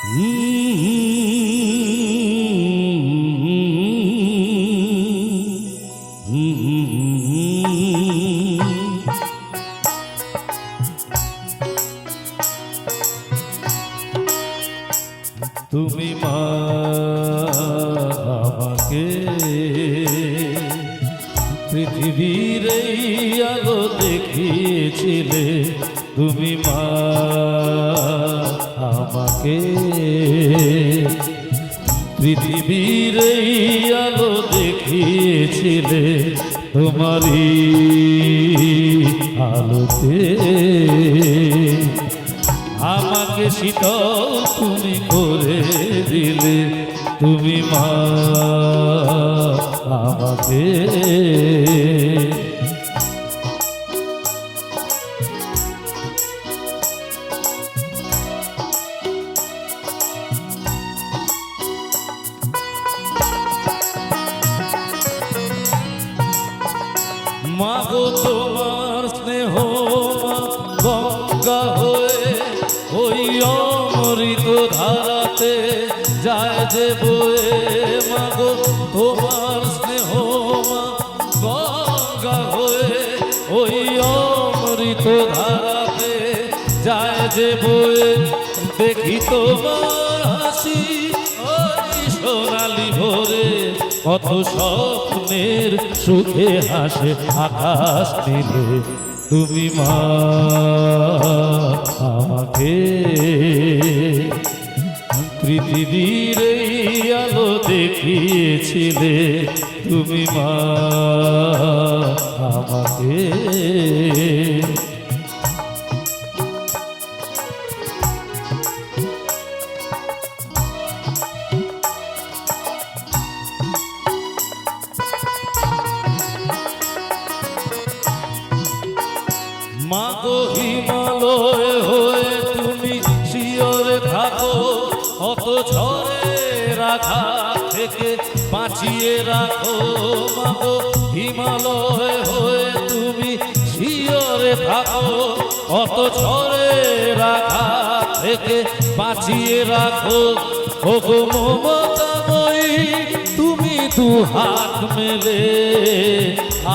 তুমি মা আমাকে পৃথিবীর আলো দেখিয়েছিলে। তুমি মা আমাকে পৃথিবীর আলো দেখিয়েছিলে তোমারই আলোতে। আমাকে শীতল তুমি করে দিলে তুমি মা আমাকে। ধারাতে যায় যে বয়ে, মাগো তোমার স্নেহ গঙ্গা হয়ে ওই অমৃত ধারাতে যায় যে বয়ে। দেখি তোমার হাসি, ওই সোনালি ভোরে কত স্বপ্নের সুখে হাসে, আকাশ নীলে তুমি মা, আমাকে পৃথিবীর এই আলো দেখিয়েছিলে তুমি মা আমাকে। মাগো হিমালয় অত ঝড়ে রাখা থেকে বাঁচিয়ে রাখো মাগো। হিমালয় হয়ে তুমি শিয়রে থাকো। অত ঝড়ে রাখা থেকে বাঁচিয়ে রাখো। ওগো মমতাময়ী, তুমি দু হাত মেলে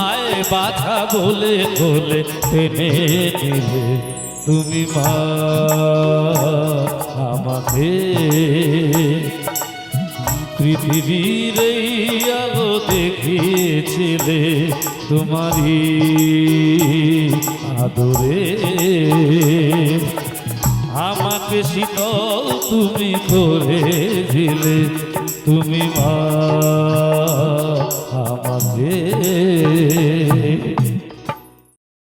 আয় বাছা বলে বলে টেনে নিলে। তুমি মা, আমাকে পৃথিবীর আলো দেখিয়েছিলে তোমারই আদরে। আমাকে শীতল তুমি করে দিলে তুমি মা, আমাকে